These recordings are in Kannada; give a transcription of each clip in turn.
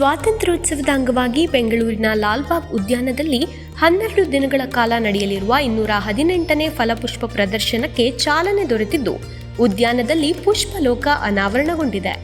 ಸ್ವಾತಂತ್ರ್ಯೋತ್ಸವದ ಅಂಗವಾಗಿ ಬೆಂಗಳೂರಿನ ಲಾಲ್ಬಾಗ್ ಉದ್ಯಾನದಲ್ಲಿ ಹನ್ನೆರಡು ದಿನಗಳ ಕಾಲ ನಡೆಯಲಿರುವ ಇನ್ನೂರ ಹದಿನೆಂಟನೇ ಫಲಪುಷ್ಪ ಪ್ರದರ್ಶನಕ್ಕೆ ಚಾಲನೆ ದೊರೆತಿದ್ದು, ಉದ್ಯಾನದಲ್ಲಿ ಪುಷ್ಪಲೋಕ ಅನಾವರಣಗೊಂಡಿದೆ.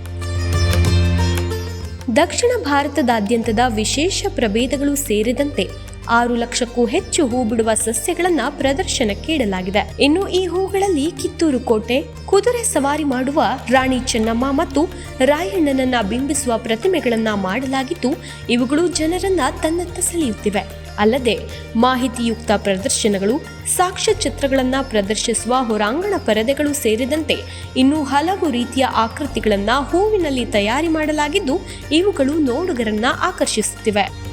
ದಕ್ಷಿಣ ಭಾರತದಾದ್ಯಂತದ ವಿಶೇಷ ಪ್ರಭೇದಗಳು ಸೇರಿದಂತೆ ಆರು ಲಕ್ಷಕ್ಕೂ ಹೆಚ್ಚು ಹೂ ಬಿಡುವ ಸಸ್ಯಗಳನ್ನ ಪ್ರದರ್ಶನಕ್ಕೆ ಇಡಲಾಗಿದೆ. ಇನ್ನು ಈ ಹೂಗಳಲ್ಲಿ ಕಿತ್ತೂರು ಕೋಟೆ, ಕುದುರೆ ಸವಾರಿ ಮಾಡುವ ರಾಣಿ ಚೆನ್ನಮ್ಮ ಮತ್ತು ರಾಯಣ್ಣನನ್ನ ಬಿಂಬಿಸುವ ಪ್ರತಿಮೆಗಳನ್ನ ಮಾಡಲಾಗಿದ್ದು, ಇವುಗಳು ಜನರನ್ನ ತನ್ನತ್ತ ಸೆಳೆಯುತ್ತಿವೆ. ಅಲ್ಲದೆ, ಮಾಹಿತಿಯುಕ್ತ ಪ್ರದರ್ಶನಗಳು ಸಾಕ್ಷ್ಯಚಿತ್ರಗಳನ್ನ ಪ್ರದರ್ಶಿಸುವ ಹೊರಾಂಗಣ ಪರದೆಗಳು ಸೇರಿದಂತೆ ಇನ್ನೂ ಹಲವು ರೀತಿಯ ಆಕೃತಿಗಳನ್ನ ಹೂವಿನಲ್ಲಿ ತಯಾರಿ ಮಾಡಲಾಗಿದ್ದು, ಇವುಗಳು ನೋಡುಗರನ್ನ ಆಕರ್ಷಿಸುತ್ತಿವೆ.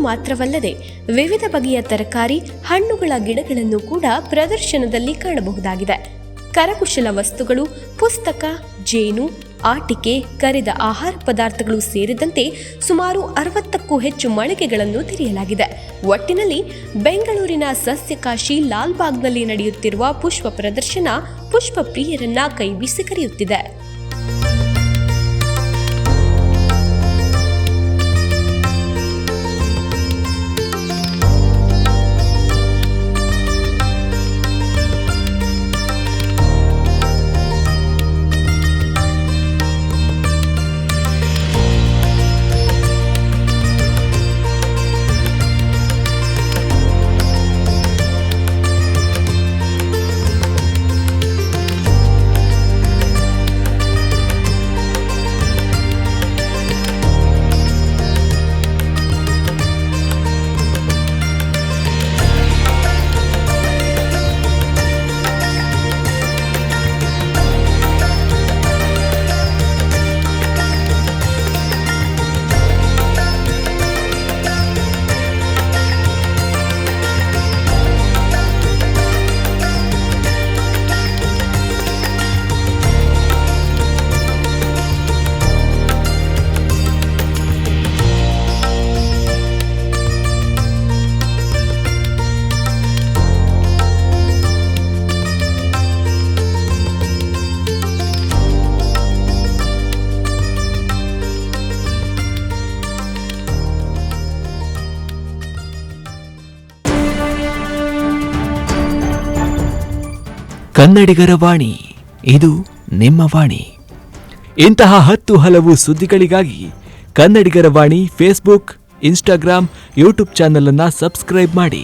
ಮಾತ್ರವಲ್ಲದೆ ವಿವಿಧ ಬಗೆಯ ತರಕಾರಿ, ಹಣ್ಣುಗಳ ಗಿಡಗಳನ್ನು ಕೂಡ ಪ್ರದರ್ಶನದಲ್ಲಿ ಕಾಣಬಹುದಾಗಿದೆ. ಕರಕುಶಲ ವಸ್ತುಗಳು, ಪುಸ್ತಕ, ಜೇನು, ಆಟಿಕೆ, ಕರಿದ ಆಹಾರ ಪದಾರ್ಥಗಳು ಸೇರಿದಂತೆ ಸುಮಾರು ಅರವತ್ತಕ್ಕೂ ಹೆಚ್ಚು ಮಳಿಗೆಗಳನ್ನು ತೆರೆಯಲಾಗಿದೆ. ಒಟ್ಟಿನಲ್ಲಿ ಬೆಂಗಳೂರಿನ ಸಸ್ಯಕಾಶಿ ಲಾಲ್ಬಾಗ್ನಲ್ಲಿ ನಡೆಯುತ್ತಿರುವ ಪುಷ್ಪ ಪ್ರದರ್ಶನ ಪುಷ್ಪ ಪ್ರಿಯರನ್ನ ಕೈಬೀಸಿ ಕರೆಯುತ್ತಿದೆ. ಕನ್ನಡಿಗರ ವಾಣಿ, ಇದು ನಿಮ್ಮ ವಾಣಿ. ಇಂತಹ ಹತ್ತು ಹಲವು ಸುದ್ದಿಗಳಿಗಾಗಿ ಕನ್ನಡಿಗರ Vani Facebook Instagram YouTube channel ಅನ್ನ ಸಬ್ಸ್ಕ್ರೈಬ್ ಮಾಡಿ.